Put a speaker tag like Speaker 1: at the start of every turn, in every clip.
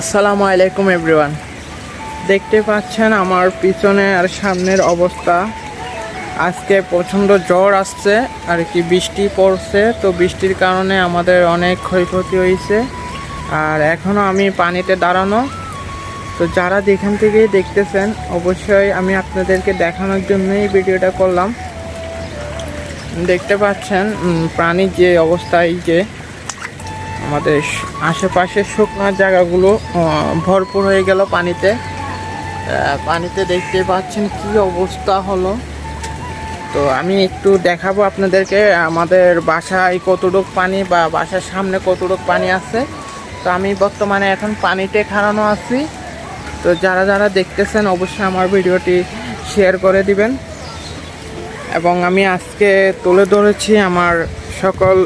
Speaker 1: আসসালামু আলাইকুম এভরিওয়ান দেখতে পাচ্ছেন আমার পিছনে আর সামনের অবস্থা। আজকে প্রচণ্ড জ্বর আসছে, আর কি বৃষ্টি পড়ছে। তো বৃষ্টির কারণে আমাদের অনেক ক্ষয়ক্ষতি হয়েছে। আর এখনও আমি পানিতে দাঁড়ানো। তো যারা যেখান থেকেই দেখতেছেন, অবশ্যই আমি আপনাদেরকে দেখানোর জন্যই ভিডিওটা করলাম। দেখতে পাচ্ছেন প্রাণীর যে অবস্থা, এই যে আমাদের আশেপাশের শুকনো জায়গাগুলো ভরপুর হয়ে গেল পানিতে। পানিতে দেখতে পাচ্ছেন কি অবস্থা হলো। তো আমি একটু দেখাবো আপনাদেরকে, আমাদের বাসায় কতটুক পানি বা বাসার সামনে কতটুক পানি আছে। তো আমি বর্তমানে এখন পানিতে খাড়ানো আছি। তো যারা যারা দেখতেছেন, অবশ্যই আমার ভিডিওটি শেয়ার করে দিবেন। এবং আমি আজকে তুলে ধরেছি আমার সকল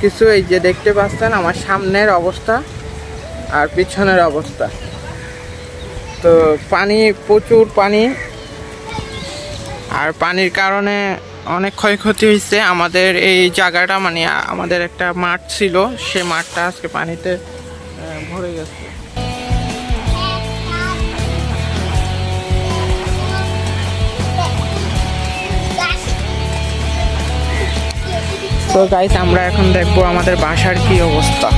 Speaker 1: কিছু এই যে দেখতে পাচ্ছেন আমার সামনের অবস্থা আর পিছনের অবস্থা। তো পানি, প্রচুর পানি। আর পানির কারণে অনেক ক্ষয়ক্ষতি হয়েছে। আমাদের এই জায়গাটা মানে আমাদের একটা মাঠ ছিল, সে মাঠটা আজকে পানিতে ভরে গেছে। তো গাইস আমরা এখন দেখব আমাদের বাসার কি অবস্থা।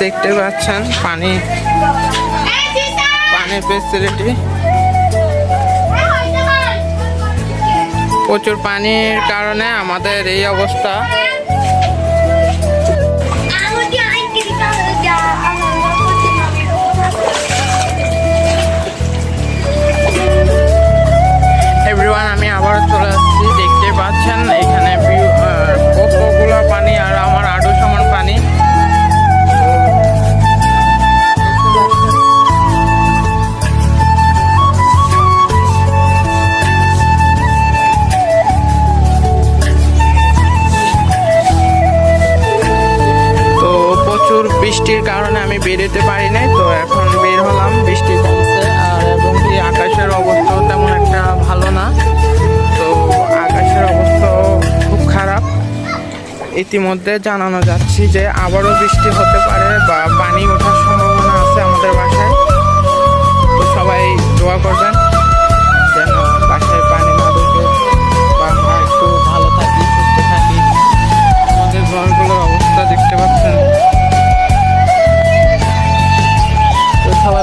Speaker 1: দেখতে পাচ্ছেন পানি পানির ফেসিলিটি প্রচুর পানির কারণে আমাদের এই অবস্থা। পারি নাই, তো এখন বের হলাম, বৃষ্টি কমছে আর এবং কি আকাশের অবস্থাও তেমন একটা ভালো না। তো আকাশের অবস্থাও খুব খারাপ। ইতিমধ্যে জানানো যাচ্ছি যে আবারও বৃষ্টি হতে পারে বা পানি ওঠার সম্ভাবনা আছে আমাদের বাসায়।